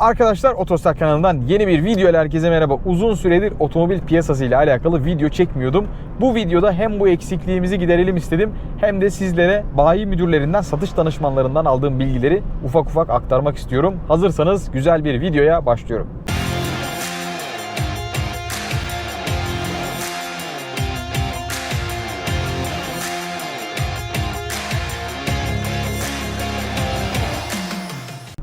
Arkadaşlar Otostar kanalından yeni bir video herkese merhaba. Uzun süredir otomobil piyasası ile alakalı video çekmiyordum. Bu videoda hem bu eksikliğimizi giderelim istedim hem de sizlere bayi müdürlerinden, satış danışmanlarından aldığım bilgileri ufak ufak aktarmak istiyorum. Hazırsanız güzel bir videoya başlıyorum.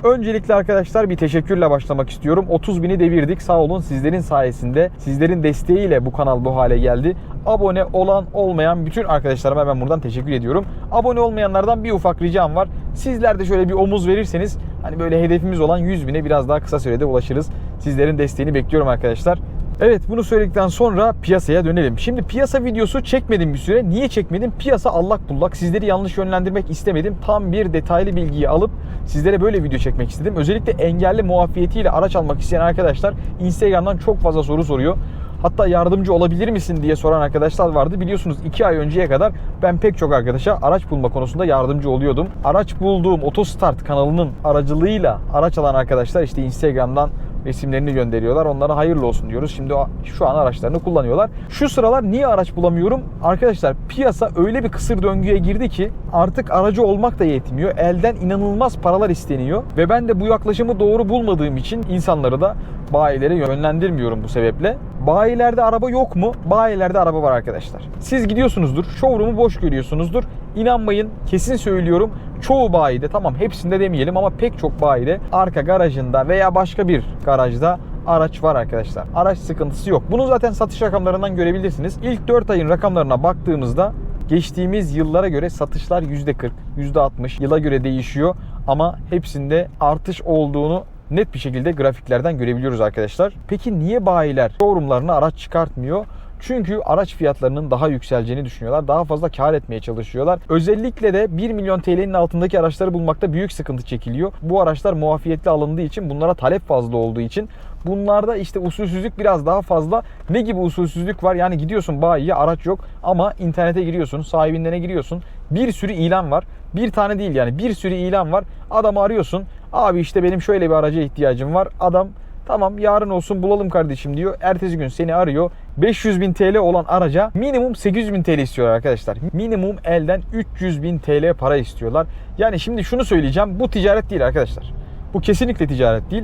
Öncelikle arkadaşlar bir teşekkürle başlamak istiyorum. 30 bini devirdik. Sağ olun sizlerin sayesinde, sizlerin desteğiyle bu kanal bu hale geldi. Abone olan olmayan bütün arkadaşlarıma ben buradan teşekkür ediyorum. Abone olmayanlardan bir ufak ricam var. Sizler de şöyle bir omuz verirseniz hani böyle hedefimiz olan 100 bine biraz daha kısa sürede ulaşırız. Sizlerin desteğini bekliyorum arkadaşlar. Evet bunu söyledikten sonra piyasaya dönelim. Şimdi piyasa videosu çekmedim bir süre. Niye çekmedim? Piyasa allak bullak. Sizleri yanlış yönlendirmek istemedim. Tam bir detaylı bilgiyi alıp sizlere böyle video çekmek istedim. Özellikle engelli muafiyetiyle araç almak isteyen arkadaşlar Instagram'dan çok fazla soru soruyor. Hatta yardımcı olabilir misin diye soran arkadaşlar vardı. Biliyorsunuz 2 ay önceye kadar ben pek çok arkadaşa araç bulma konusunda yardımcı oluyordum. Araç bulduğum Otostart kanalının aracılığıyla araç alan arkadaşlar işte Instagram'dan resimlerini gönderiyorlar. Onlara hayırlı olsun diyoruz. Şimdi şu an araçlarını kullanıyorlar. Şu sıralar niye araç bulamıyorum? Arkadaşlar piyasa öyle bir kısır döngüye girdi ki artık aracı olmak da yetmiyor. Elden inanılmaz paralar isteniyor. Ve ben de bu yaklaşımı doğru bulmadığım için insanları da bayilere yönlendirmiyorum bu sebeple. Bayilerde araba yok mu? Bayilerde araba var arkadaşlar. Siz gidiyorsunuzdur, showroom'u boş görüyorsunuzdur. İnanmayın, kesin söylüyorum. Çoğu bayide, tamam hepsinde demeyelim ama pek çok bayide arka garajında veya başka bir garajda araç var arkadaşlar. Araç sıkıntısı yok. Bunu zaten satış rakamlarından görebilirsiniz. İlk 4 ayın rakamlarına baktığımızda geçtiğimiz yıllara göre satışlar %40, %60 yıla göre değişiyor ama hepsinde artış olduğunu net bir şekilde grafiklerden görebiliyoruz arkadaşlar. Peki niye bayiler showroomlarına araç çıkartmıyor? Çünkü araç fiyatlarının daha yükseleceğini düşünüyorlar. Daha fazla kar etmeye çalışıyorlar. Özellikle de 1 milyon TL'nin altındaki araçları bulmakta büyük sıkıntı çekiliyor. Bu araçlar muafiyetli alındığı için, bunlara talep fazla olduğu için bunlarda işte usulsüzlük biraz daha fazla. Ne gibi usulsüzlük var? Yani gidiyorsun bayiye araç yok ama internete giriyorsun, sahibinden giriyorsun. Bir sürü ilan var. Bir tane değil yani bir sürü ilan var. Adamı arıyorsun. Abi işte benim şöyle bir araca ihtiyacım var. Adam Tamam yarın olsun bulalım kardeşim diyor. Ertesi gün seni arıyor. 500 bin TL olan araca minimum 800 bin TL istiyorlar arkadaşlar. Minimum elden 300 bin TL para istiyorlar. Yani şimdi şunu söyleyeceğim. Bu ticaret değil arkadaşlar. Bu kesinlikle ticaret değil.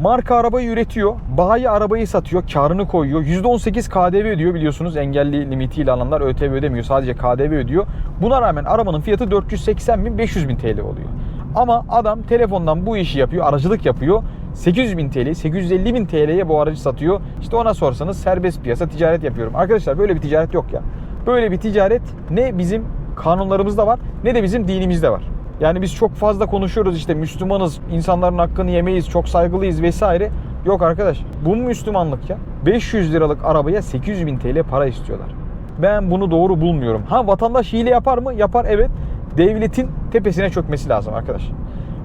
Marka arabayı üretiyor. Bayi arabayı satıyor. Karını koyuyor. %18 KDV ödüyor biliyorsunuz. Engelli limitiyle alanlar ÖTV ödemiyor. Sadece KDV ödüyor. Buna rağmen arabanın fiyatı 480 bin 500 bin TL oluyor. Ama adam telefondan bu işi yapıyor. Aracılık yapıyor. 800 bin TL, 850 bin TL'ye bu aracı satıyor. İşte ona sorsanız serbest piyasa ticaret yapıyorum. Arkadaşlar böyle bir ticaret yok ya. Böyle bir ticaret ne bizim kanunlarımızda var ne de bizim dinimizde var. Yani biz çok fazla konuşuyoruz işte Müslümanız, insanların hakkını yemeyiz, çok saygılıyız vesaire. Yok arkadaş bu Müslümanlık ya? 500 liralık arabaya 800 bin TL para istiyorlar. Ben bunu doğru bulmuyorum. Ha vatandaş hile yapar mı? Yapar evet. Devletin tepesine çökmesi lazım arkadaş.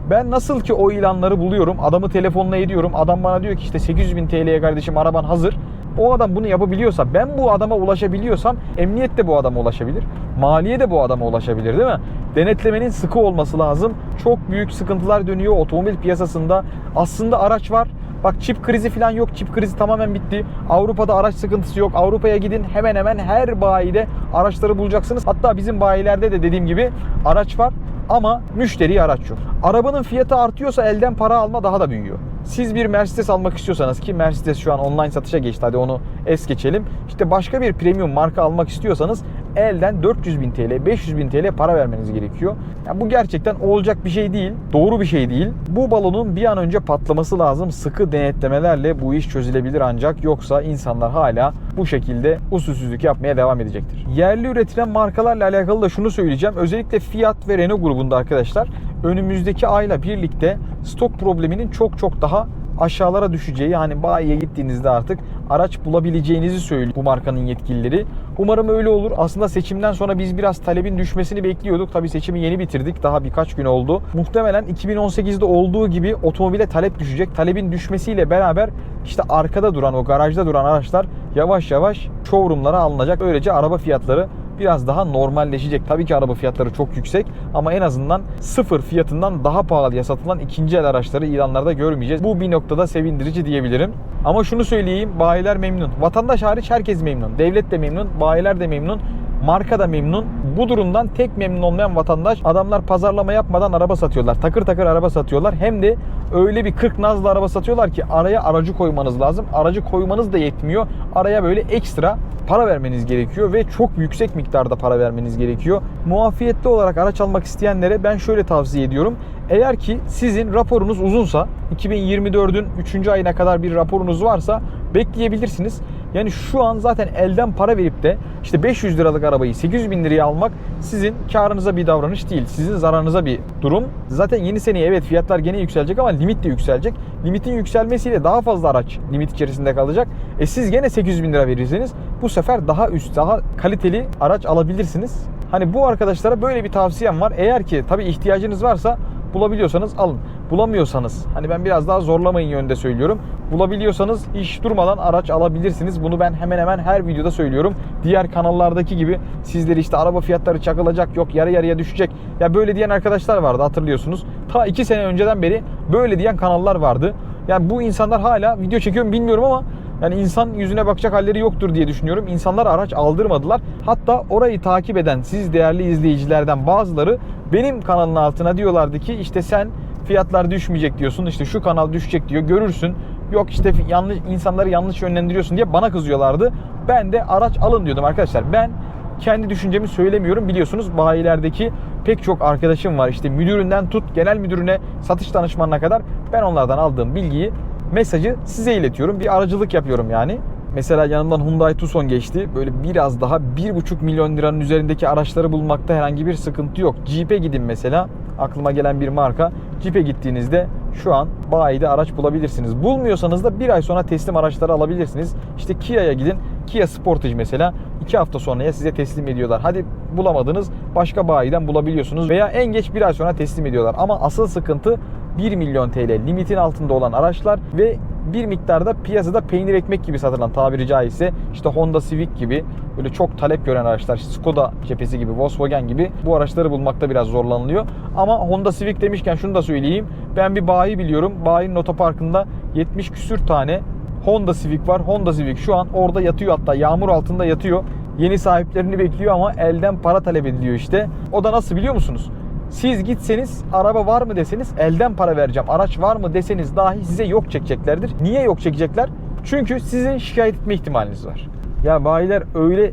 Ben nasıl ki o ilanları buluyorum, adamı telefonla ediyorum. Adam bana diyor ki işte 800 bin TL'ye kardeşim araban hazır. O adam bunu yapabiliyorsa, ben bu adama ulaşabiliyorsam emniyet de bu adama ulaşabilir. Maliye de bu adama ulaşabilir değil mi? Denetlemenin sıkı olması lazım. Çok büyük sıkıntılar dönüyor otomobil piyasasında. Aslında araç var. Bak çip krizi falan yok. Çip krizi tamamen bitti. Avrupa'da araç sıkıntısı yok. Avrupa'ya gidin hemen hemen her bayide araçları bulacaksınız. Hatta bizim bayilerde de dediğim gibi araç var ama müşteriye araç yok. Arabanın fiyatı artıyorsa elden para alma daha da büyüyor. Siz bir Mercedes almak istiyorsanız ki Mercedes şu an online satışa geçti hadi onu es geçelim. İşte başka bir premium marka almak istiyorsanız elden 400 bin TL, 500 bin TL para vermeniz gerekiyor. Yani bu gerçekten olacak bir şey değil, doğru bir şey değil. Bu balonun bir an önce patlaması lazım. Sıkı denetlemelerle bu iş çözülebilir ancak yoksa insanlar hala bu şekilde usulsüzlük yapmaya devam edecektir. Yerli üretilen markalarla alakalı da şunu söyleyeceğim. Özellikle Fiat ve Renault grubunda arkadaşlar önümüzdeki ayla birlikte stok probleminin çok çok daha aşağılara düşeceği hani bayiye gittiğinizde artık araç bulabileceğinizi söylüyor bu markanın yetkilileri. Umarım öyle olur. Aslında seçimden sonra biz biraz talebin düşmesini bekliyorduk. Tabii seçimi yeni bitirdik. Daha birkaç gün oldu. Muhtemelen 2018'de olduğu gibi otomobile talep düşecek. Talebin düşmesiyle beraber işte arkada duran o garajda duran araçlar yavaş yavaş showroomlara alınacak. Böylece araba fiyatları biraz daha normalleşecek. Tabii ki araba fiyatları çok yüksek ama en azından sıfır fiyatından daha pahalıya satılan ikinci el araçları ilanlarda görmeyeceğiz. Bu bir noktada sevindirici diyebilirim. Ama şunu söyleyeyim, bayiler memnun. Vatandaş hariç herkes memnun. Devlet de memnun, bayiler de memnun. Marka da memnun. Bu durumdan tek memnun olmayan vatandaş adamlar pazarlama yapmadan araba satıyorlar. Takır takır araba satıyorlar. Hem de öyle bir 40 nazlı araba satıyorlar ki araya aracı koymanız lazım. Aracı koymanız da yetmiyor. Araya böyle ekstra para vermeniz gerekiyor ve çok yüksek miktarda para vermeniz gerekiyor. Muafiyetli olarak araç almak isteyenlere ben şöyle tavsiye ediyorum. Eğer ki sizin raporunuz uzunsa 2024'ün 3. ayına kadar bir raporunuz varsa bekleyebilirsiniz. Yani şu an zaten elden para verip de işte 500 liralık arabayı 800 bin liraya almak sizin karınıza bir davranış değil. Sizin zararınıza bir durum. Zaten yeni seneye evet fiyatlar gene yükselecek ama limit de yükselecek. Limitin yükselmesiyle daha fazla araç limit içerisinde kalacak. E siz gene 800 bin lira verirseniz bu sefer daha üst, daha kaliteli araç alabilirsiniz. Hani bu arkadaşlara böyle bir tavsiyem var. Eğer ki tabii ihtiyacınız varsa bulabiliyorsanız alın. Bulamıyorsanız hani ben biraz daha zorlamayın yönde söylüyorum. Bulabiliyorsanız hiç durmadan araç alabilirsiniz. Bunu ben hemen hemen her videoda söylüyorum. Diğer kanallardaki gibi sizleri işte araba fiyatları çakılacak yok yarı yarıya düşecek. Ya böyle diyen arkadaşlar vardı hatırlıyorsunuz. Ta 2 sene önceden beri böyle diyen kanallar vardı. Yani bu insanlar hala video çekiyor mu bilmiyorum ama yani insan yüzüne bakacak halleri yoktur diye düşünüyorum. İnsanlar araç aldırmadılar. Hatta orayı takip eden siz değerli izleyicilerden bazıları benim kanalın altına diyorlardı ki işte sen fiyatlar düşmeyecek diyorsun. işte şu kanal düşecek diyor. Görürsün. Yok işte yanlış insanları yanlış yönlendiriyorsun diye bana kızıyorlardı. Ben de araç alın diyordum arkadaşlar. Ben kendi düşüncemi söylemiyorum. Biliyorsunuz bayilerdeki pek çok arkadaşım var. İşte müdüründen tut genel müdürüne satış danışmanına kadar ben onlardan aldığım bilgiyi mesajı size iletiyorum. Bir aracılık yapıyorum yani. Mesela yanımdan Hyundai Tucson geçti. Böyle biraz daha 1,5 milyon liranın üzerindeki araçları bulmakta herhangi bir sıkıntı yok. Jeep'e gidin mesela. Aklıma gelen bir marka. Jeep'e gittiğinizde şu an bayide araç bulabilirsiniz. Bulmuyorsanız da bir ay sonra teslim araçları alabilirsiniz. İşte Kia'ya gidin. Kia Sportage mesela 2 hafta sonraya size teslim ediyorlar. Hadi bulamadınız başka bayiden bulabiliyorsunuz veya en geç bir ay sonra teslim ediyorlar. Ama asıl sıkıntı 1 milyon TL limitin altında olan araçlar ve bir miktarda piyasada peynir ekmek gibi satılan tabiri caizse işte Honda Civic gibi böyle çok talep gören araçlar Skoda cephesi gibi Volkswagen gibi bu araçları bulmakta biraz zorlanılıyor. Ama Honda Civic demişken şunu da söyleyeyim. Ben bir bayi biliyorum. Bayinin otoparkında 70 küsür tane Honda Civic var. Honda Civic şu an orada yatıyor hatta yağmur altında yatıyor. Yeni sahiplerini bekliyor ama elden para talep ediliyor işte. O da nasıl biliyor musunuz? Siz gitseniz araba var mı deseniz elden para vereceğim. Araç var mı deseniz dahi size yok çekeceklerdir. Niye yok çekecekler? Çünkü sizin şikayet etme ihtimaliniz var. Ya bayiler öyle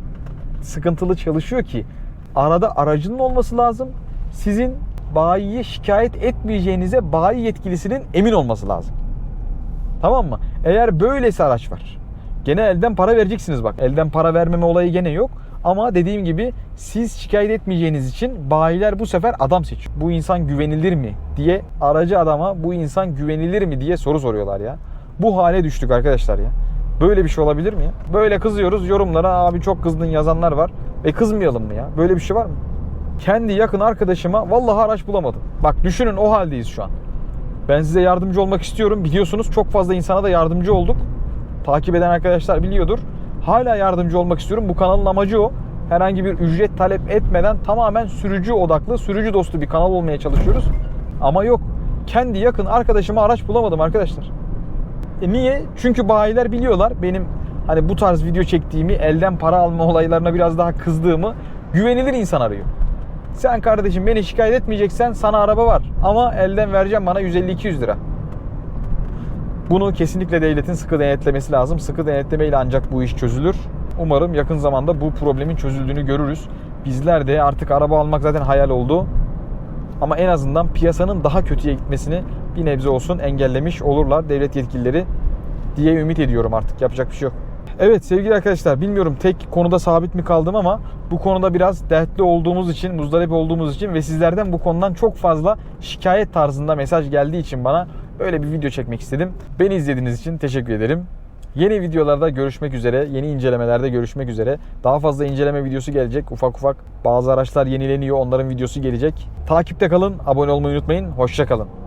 sıkıntılı çalışıyor ki arada aracının olması lazım. Sizin bayiye şikayet etmeyeceğinize bayi yetkilisinin emin olması lazım. Tamam mı? Eğer böylesi araç var. Gene elden para vereceksiniz bak. Elden para vermeme olayı gene yok. Ama dediğim gibi siz şikayet etmeyeceğiniz için bayiler bu sefer adam seçiyor. Bu insan güvenilir mi diye aracı adama bu insan güvenilir mi diye soru soruyorlar ya. Bu hale düştük arkadaşlar ya. Böyle bir şey olabilir mi ya? Böyle kızıyoruz yorumlara abi çok kızdın yazanlar var. E kızmayalım mı ya? Böyle bir şey var mı? Kendi yakın arkadaşıma vallahi araç bulamadım. Bak düşünün o haldeyiz şu an. Ben size yardımcı olmak istiyorum. Biliyorsunuz çok fazla insana da yardımcı olduk. Takip eden arkadaşlar biliyordur. Hala yardımcı olmak istiyorum. Bu kanalın amacı o. Herhangi bir ücret talep etmeden tamamen sürücü odaklı, sürücü dostu bir kanal olmaya çalışıyoruz. Ama yok. Kendi yakın arkadaşıma araç bulamadım arkadaşlar. E niye? Çünkü bayiler biliyorlar benim hani bu tarz video çektiğimi, elden para alma olaylarına biraz daha kızdığımı güvenilir insan arıyor. Sen kardeşim beni şikayet etmeyeceksen sana araba var ama elden vereceğim bana 150-200 lira. Bunu kesinlikle devletin sıkı denetlemesi lazım. Sıkı denetlemeyle ancak bu iş çözülür. Umarım yakın zamanda bu problemin çözüldüğünü görürüz. Bizler de artık araba almak zaten hayal oldu. Ama en azından piyasanın daha kötüye gitmesini bir nebze olsun engellemiş olurlar devlet yetkilileri diye ümit ediyorum artık. Yapacak bir şey yok. Evet sevgili arkadaşlar bilmiyorum tek konuda sabit mi kaldım ama bu konuda biraz dertli olduğumuz için, muzdarip olduğumuz için ve sizlerden bu konudan çok fazla şikayet tarzında mesaj geldiği için bana öyle bir video çekmek istedim. Beni izlediğiniz için teşekkür ederim. Yeni videolarda görüşmek üzere, yeni incelemelerde görüşmek üzere. Daha fazla inceleme videosu gelecek ufak ufak. Bazı araçlar yenileniyor, onların videosu gelecek. Takipte kalın, abone olmayı unutmayın. Hoşça kalın.